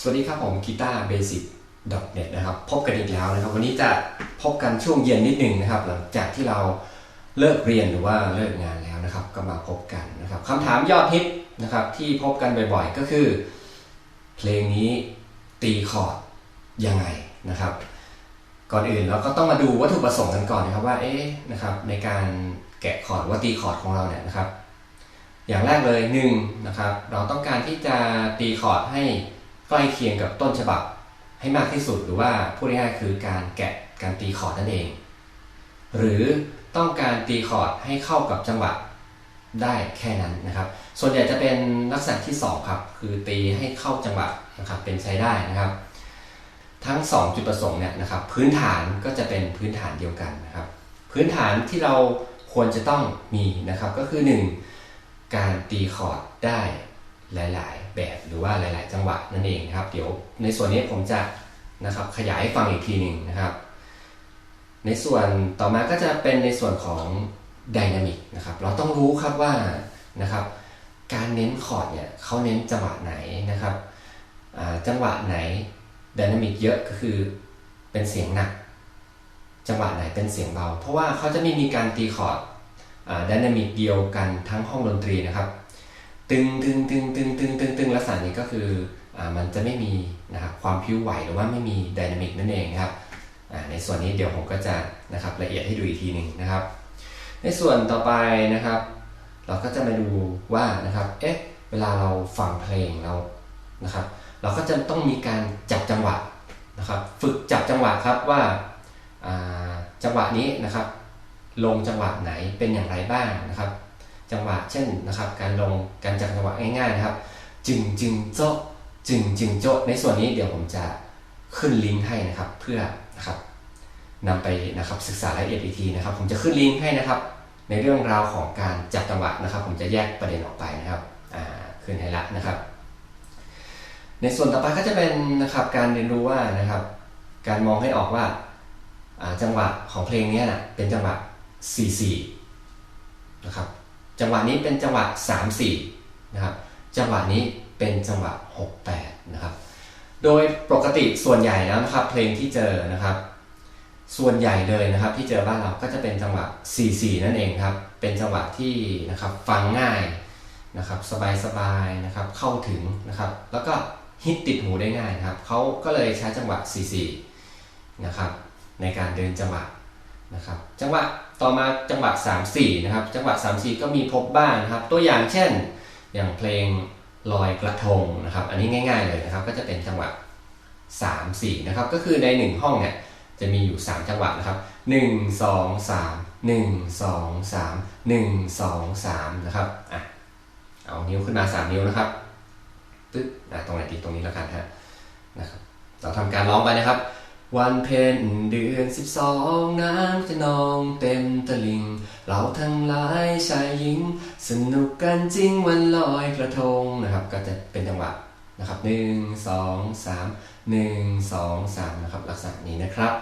สวัสดีครับผมกีตาร์เบสิกดอทเน็ตนะครับพบกันอีกแล้วนะครับ วันนี้จะพบกันช่วงเย็นนิดหนึ่งนะครับ หลังจากที่เราเลิกเรียนหรือว่าเลิกงานแล้วนะครับ ก็มาพบกันนะครับคำถามยอดฮิตนะครับที่พบกันบ่อยๆก็คือ เพลงนี้ตีคอร์ดยังไงนะครับ ก่อนอื่นเราก็ต้องมาดูวัตถุประสงค์กันก่อนนะครับว่าเอ๊ะนะครับในการแกะคอร์ดว่าตีคอร์ดของเราเนี่ยนะครับ อย่างแรกเลยหนึ่งนะครับเราต้องการที่จะตีคอร์ดให้ ใกล้เคียงกับต้นฉบับให้มากที่สุดหรือว่าพูดง่ายๆคือการแกะการตีคอร์ดนั่นเอง หรือต้องการตีคอร์ดให้เข้ากับจังหวะได้แค่นั้นนะครับ ส่วนใหญ่จะเป็นลักษณะที่ 2 ครับ คือตีให้เข้าจังหวะนะครับเป็นใช้ได้นะครับ ทั้ง 2 จุดประสงค์เนี่ยนะครับ พื้นฐานก็จะเป็นพื้นฐานเดียวกันนะครับ พื้นฐานที่เราควรจะต้องมีนะครับก็คือ 1 การตีคอร์ดได้หลาย ๆ แบบหรือว่าหลาย ๆ จังหวะนั่นเองนะครับ เดี๋ยวในส่วนนี้ผมจะนะครับขยายให้ฟังอีกทีหนึ่งนะครับ ในส่วนต่อมาก็จะเป็นในส่วนของไดนามิกนะครับเราต้องรู้ครับว่านะครับการเน้นคอร์ดเนี่ยเขาเน้นจังหวะไหนนะครับจังหวะไหนไดนามิกเยอะก็คือเป็นเสียงหนัก จังหวะไหนเป็นเสียงเบา เพราะว่าเขาจะไม่มีการตีคอร์ดไดนามิกเดียวกันทั้งห้องดนตรีนะครับ ตึงตึงตึงตึงตึง ก็คืออมันจะไม่มีนะครับความพิ้วไหวหรือว่าไม่มีไดนามิกนั่นเองนะครับในส่วนนี้เดี๋ยวผมก็จะนะครับละเอียดให้ดูอีกทีหนึ่งนะครับ ในส่วนต่อไปนะครับ เราก็จะมาดูว่านะครับเอ๊ะเวลาเราฟังเพลงเรานะครับ เราก็จะต้องมีการจับจังหวะนะครับ ฝึกจับจังหวะครับว่าจังหวะนี้นะครับ ลงจังหวะไหนเป็นอย่างไรบ้างนะครับ จังหวะเช่นนะครับ การลงการจับจังหวะง่ายๆนะครับ จึงจึงโจะจึงจึงโจะในส่วนนี้เดี๋ยวผมจะขึ้นลิงก์ให้นะครับ เพื่อนะครับนำไปนะครับศึกษารายละเอียดอีกทีนะครับ ผมจะขึ้นลิงก์ให้นะครับ ในเรื่องราวของการจับจังหวะนะครับ ผมจะแยกประเด็นออกไปนะครับอ่าขึ้นให้ละนะครับ ในส่วนต่อไปก็จะเป็นนะครับการเรียนรู้ว่านะครับ การมองให้ออกว่าาจังหวะของเพลงนี้นะเป็นจังหวะ 4-4นะครับจังหวะนี้เป็นจังหวะ 3-4นะครับ จังหวะนี้เป็นจังหวะ 6-8 นะครับ โดยปกติส่วนใหญ่แล้วนะครับ เพลงที่เจอนะครับ ส่วนใหญ่เลยนะครับ ที่เจอบ้านเราก็จะเป็นจังหวะ 4-4 นั่นเองครับ เป็นจังหวะที่นะครับฟังง่ายนะครับ สบายๆนะครับ เข้าถึงนะครับ แล้วก็ฮิตติดหูได้ง่ายนะครับเขาก็เลยใช้จังหวะ 4-4 นะครับ ในการเดินจังหวะนะครับ จังหวะต่อมาจังหวะ 3-4 นะครับ จังหวะ 3-4 ก็มีพบบ้างนะครับ ตัวอย่างเช่น อย่างเพลงลอยกระทงนะครับ อันนี้ง่าย ๆเลยนะครับ ก็จะเป็นจังหวะ 3-4นะครับ ก็คือใน 1 ห้องเนี่ยจะมีอยู่ 3 จังหวะนะครับ 1 2 3 1 2 3 1 2 3นะครับอะเอานิ้วขึ้นมา 3 นิ้วนะครับตึ๊ดอะตรงไหนดีตรงนี้แล้วกันฮะนะครับเราทำการร้องไปนะครับ วันเพ็ญเดือนสิบสองน้ำจะนองเต็มตลิ่ง เราทั้งหลายชายหญิง สนุกกันจริงวันลอยกระทงนะครับ ก็จะเป็นจังหวะนะครับหนึ่งสองสามหนึ่งสองสามนะครับลักษณะนี้นะครับ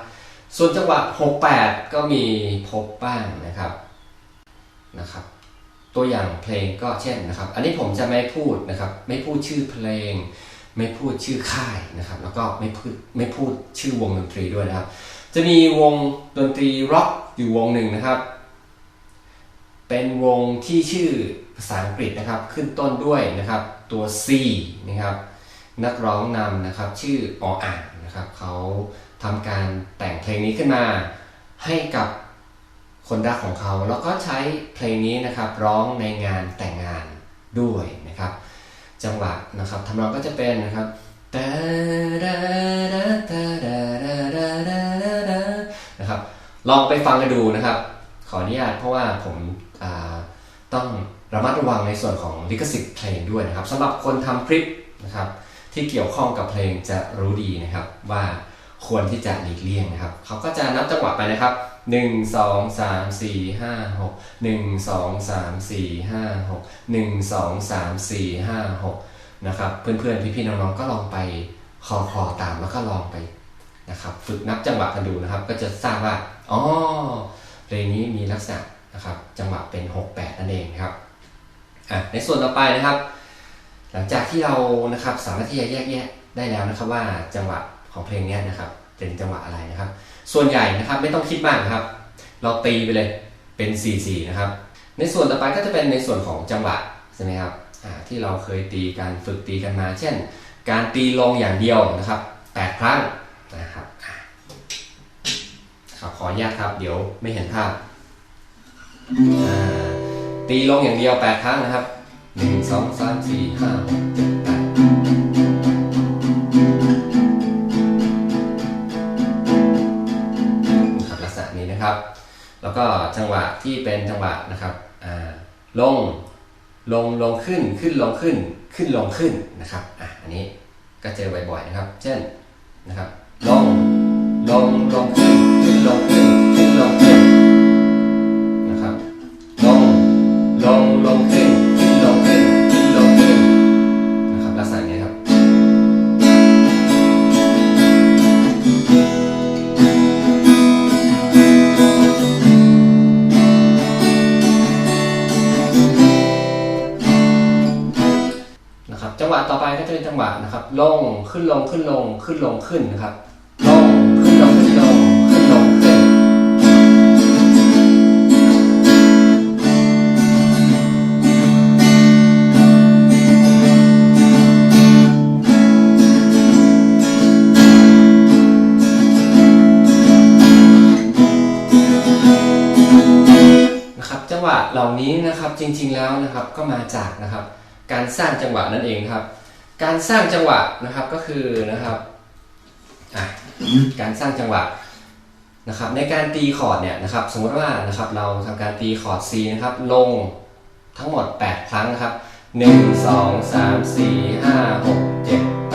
ส่วนจังหวะหกแปดก็มีพบบ้างนะครับนะครับ ตัวอย่างเพลงก็เช่นนะครับ อันนี้ผมจะไม่พูดนะครับ ไม่พูดชื่อเพลง ไม่พูดชื่อค่ายนะครับ แล้วก็ไม่พูดไม่พูดชื่อวงดนตรีด้วยนะครับ จะมีวงดนตรีร็อกอยู่วงหนึ่งนะครับ เป็นวงที่ชื่อภาษาอังกฤษนะครับ ขึ้นต้นด้วยนะครับ ตัว C นะครับนักร้องนำนะครับ ชื่อออ่างนะครับเขาทำการแต่งเพลงนี้ขึ้นมาให้กับคนรักของเขา แล้วก็ใช้เพลงนี้นะครับ ร้องในงานแต่งงานด้วยนะครับ จังหวะนะครับทำนองก็จะเป็นนะครับนะครับ ลองไปฟังกันดูนะครับ ขออนุญาตเพราะว่าผมาต้องระมัดระวังในส่วนของลิขสิทธิ์เพลงด้วยนะครับสำหรับคนทำคลิปนะครับ ที่เกี่ยวข้องกับเพลงจะรู้ดีนะครับ ว่าควรที่จะหลีกเลี่ยงนะครับ เขาก็จะนับจังหวะไปนะครับ 1 2 3 4 5 6 1 2 3 4 5 6 1 2 3 4 5 6นะครับเพื่อนๆพี่ๆน้องๆก็ลองไปคอคอตามแล้วก็ลองไปนะครับฝึกนับจังหวะกันดูนะครับ ก็จะทราบว่าอ๋อเพลงนี้มีลักษณะนะครับจังหวะเป็น 6 8 นั่นเองครับอะในส่วนต่อไปนะครับ หลังจากที่เรานะครับสามารถที่จะแยกแยะได้แล้วนะครับว่าจังหวะของเพลงนี้นะครับเป็นจังหวะอะไรนะครับ ส่วนใหญ่นะครับไม่ต้องคิดมากครับ เราตีไปเลยเป็น 4-4 นะครับ ในส่วนต่อไปก็จะเป็นในส่วนของจังหวะใช่ไหมครับที่เราเคยตีการฝึกตีกันมา เช่น การตีลงอย่างเดียวนะครับ8ครั้งนะครับอ่าครับขออนุญาตครับ เดี๋ยวไม่เห็นภาพตีลงอย่างเดียว 8 ครั้งนะครับ 1 2 3 4 5 6 7 นะครับ แล้วก็จังหวะที่เป็นจังหวะนะครับลงลงลงขึ้นขึ้นลงขึ้นขึ้นลงขึ้นนะครับอะอันนี้ก็เจอบ่อยๆนะครับ เช่นนะครับลงลงลงขึ้น จังหวะต่อไปก็จะเป็นจังหวะนะครับ ลงขึ้นลงขึ้นลงขึ้นลงขึ้นนะครับ ลงขึ้นลงขึ้นลงขึ้นลงขึ้นนะครับจังหวะเหล่านี้นะครับจริงๆแล้วนะครับก็มาจากนะครับ การสร้างจังหวะนั่นเองครับ การสร้างจังหวะนะครับก็คือนะครับการสร้างจังหวะนะครับ ในการตีคอร์ดเนี่ยนะครับ สมมติว่านะครับเราทำการตีคอร์ด C นะครับ ลงทั้งหมด 8 ครั้งนะครับ 1 2 3 4 5 6 7 8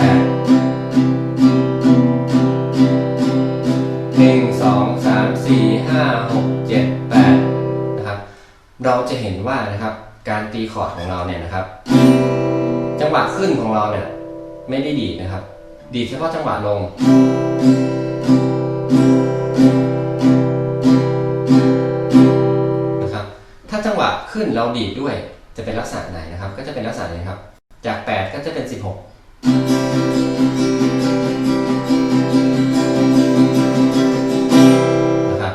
1 2 3 4 5 6 7 8นะครับ เราจะเห็นว่านะครับ การตีคอร์ดของเราเนี่ยนะครับ จังหวะขึ้นของเราเนี่ยไม่ได้ดีดนะครับ ดีดเฉพาะจังหวะลง นะครับ ถ้าจังหวะขึ้นเราดีดด้วยจะเป็นลักษณะไหนนะครับ ก็จะเป็นลักษณะนี้ครับ จาก 8 ก็จะเป็น 16 นะครับ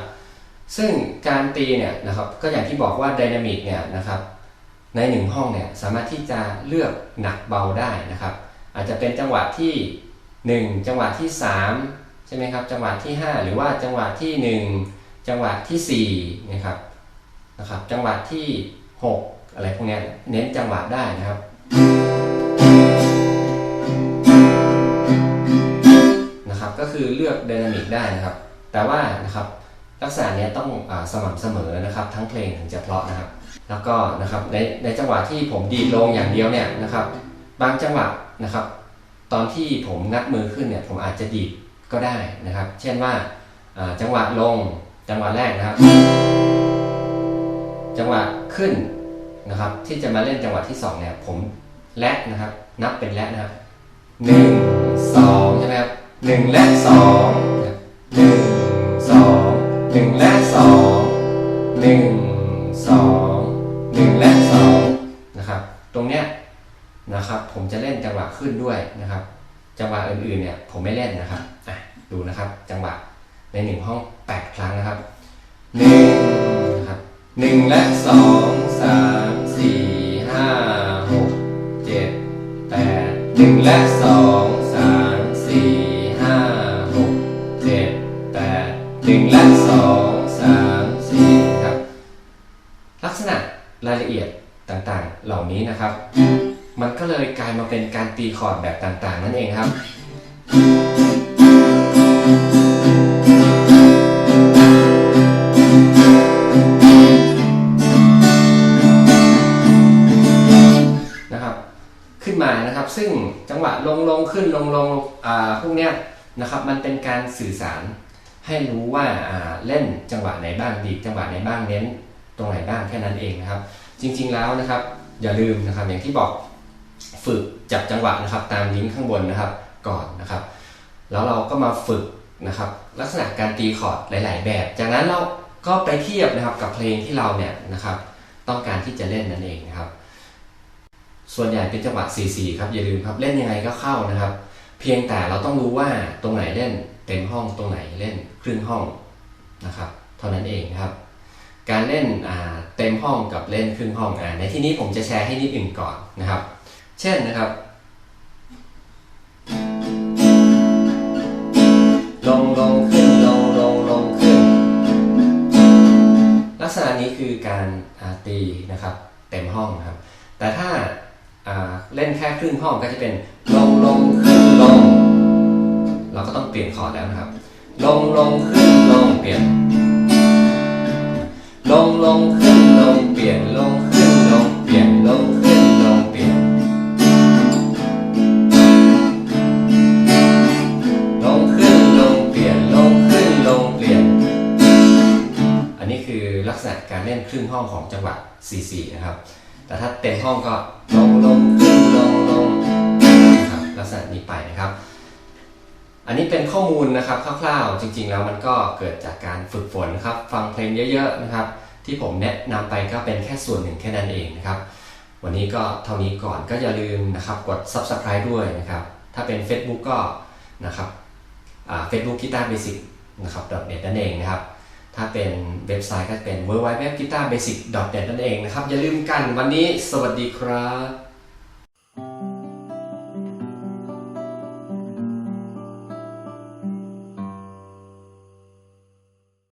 ซึ่งการตีเนี่ยนะครับ ก็อย่างที่บอกว่าไดนามิกเนี่ยนะครับ ในหนึ่งห้องเนี่ยสามารถที่จะเลือกหนักเบาได้นะครับ อาจจะเป็นจังหวะที่ 1 จังหวะที่ 3 ใช่ไหมครับ จังหวะที่ 5 หรือว่าจังหวะที่ 1 จังหวะที่4นะครับนะครับ จังหวะที่ 6 อะไรพวกนี้เน้นจังหวะได้นะครับ นะครับก็คือเลือกไดนามิกได้นะครับ แต่ว่านะครับลักษณะนี้ต้องอสม่ำเสมอนะครับ ทั้งเพลงถึงจะเพราะนะครับ แล้วก็นะครับในในจังหวะที่ผมดีดลงอย่างเดียวเนี่ยนะครับ บางจังหวะนะครับ ตอนที่ผมงัดมือขึ้นเนี่ยผมอาจจะดีดก็ได้นะครับ เช่นว่าจังหวะลงจังหวะแรกนะครับ จังหวะขึ้นนะครับ ที่จะมาเล่นจังหวะที่สองเนี่ยผมและนะครับ นับเป็นและนะครับหนึ่งสองใช่ไหมครับหนึ่งและสองหนึ่งสองหนึ่งและสองหนึ่ง นะครับ ผมจะเล่นจังหวะขึ้นด้วยนะครับ จังหวะอื่นๆเนี่ยผมไม่เล่นนะครับอะดูนะครับจังหวะในหนึ่งห้องแปดครั้งนะครับหนึ่งนะครับหนึ่งและสองสามสี่ห้าหกเจ็ดแปดหนึ่งและสองสามสี่ห้าหกเจ็ดแปดหนึ่งและสองสามสี่ครับ ลักษณะรายละเอียดต่างๆ เหล่านี้นะครับ มันก็เลยกลายมาเป็นการตีคอร์ดแบบต่างๆ นั่นเองครับ นะครับ ขึ้นมานะครับ ซึ่งจังหวะลงลงขึ้นลงลงอ่าพวกเนี้ยนะครับ มันเป็นการสื่อสารให้รู้ว่าอ่าเล่นจังหวะไหนบ้างดีดจังหวะไหนบ้างเน้นตรงไหนบ้างแค่นั้นเองนะครับ จริง ๆแล้วนะครับ อย่าลืมนะครับอย่างที่บอก ฝึกจับจังหวะนะครับ ตามลิงก์ข้างบนนะครับก่อนนะครับ แล้วเราก็มาฝึกนะครับ ลักษณะการตีคอร์ดหลาย ๆ แบบ จากนั้นเราก็ไปเทียบนะครับกับเพลงที่เราเนี่ยนะครับต้องการที่จะเล่นนั่นเองนะครับ ส่วนใหญ่เป็นจังหวะ 4-4 ครับอย่าลืมครับเล่นยังไงก็เข้านะครับ เพียงแต่เราต้องรู้ว่าตรงไหนเล่นเต็มห้องตรงไหนเล่นครึ่งห้องนะครับ เท่านั้นเองครับ การเล่นเต็มห้องกับเล่นครึ่งห้องอในที่นี้ผมจะแชร์ให้นิดหนึ่งก่อนนะครับ เช่นนะครับ ลงลงขึ้นลงลงลงขึ้น ลักษณะนี้คือการาตีนะครับเต็มห้องนะครับ แต่ถ้าาเล่นแค่ครึ่งห้องก็จะเป็นลงลงขึ้นลง เราก็ต้องเปลี่ยนคอร์ดแล้วนะครับ ลงลงขึ้นลงเปลี่ยน ลงลงขึ้นลงเปลี่ยนลงขึ้น เล่นครึ่งห้องของจังหวะ 4-4 นะครับ แต่ถ้าเต็มห้องก็ลงลงขึ้นลงลงนะครับลักษณะนี้ไปนะครับ อันนี้เป็นข้อมูลนะครับคร่าวๆ จริง ๆ แล้วมันก็เกิดจากการฝึกฝนครับ ฟังเพลงเยอะ ๆ นะครับ ที่ผมแนะนำไปก็เป็นแค่ส่วนหนึ่งแค่นั้นเองนะครับ วันนี้ก็เท่านี้ก่อนก็อย่าลืมนะครับกด subscribe ด้วยนะครับ ถ้าเป็น Facebook ก็นะครับเฟซบุ๊กกีตาร์เบสิกนะครับ .net นั่นเองนะครับ ถ้าเป็นเว็บไซต์ก็เป็น w w w g u i t a r b a s i c n e t นั่นเองนะครับ อย่าลืมกันวันนี้สวัสดีครับ